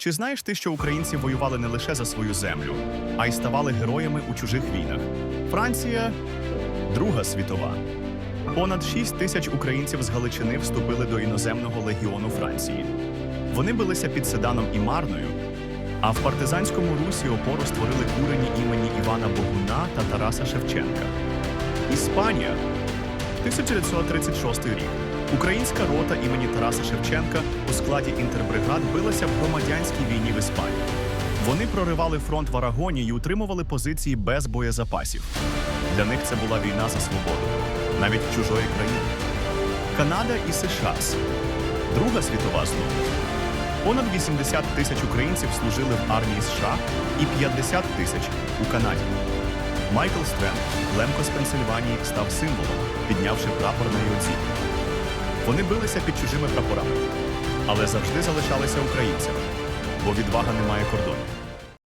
Чи знаєш ти, що українці воювали не лише за свою землю, а й ставали героями у чужих війнах? Франція Друга світова. Понад 6 тисяч українців з Галичини вступили до іноземного легіону Франції. Вони билися під Седаном і Марною, а в партизанському русі опору створили курені імені Івана Богуна та Тараса Шевченка. Іспанія 1936 рік. Українська рота імені Тараса Шевченка у складі інтербригад билася в громадянській війні в Іспанії. Вони проривали фронт в Арагоні і утримували позиції без боєзапасів. Для них це була війна за свободу, навіть чужої країни. Канада і США. Друга світова знову. Понад 80 тисяч українців служили в армії США і 50 тисяч у Канаді. Майкл Стренд, Лемко з Пенсильванії, став символом, піднявши прапор на Йодзі. Вони билися під чужими прапорами, але завжди залишалися українцями, бо відвага не має кордонів.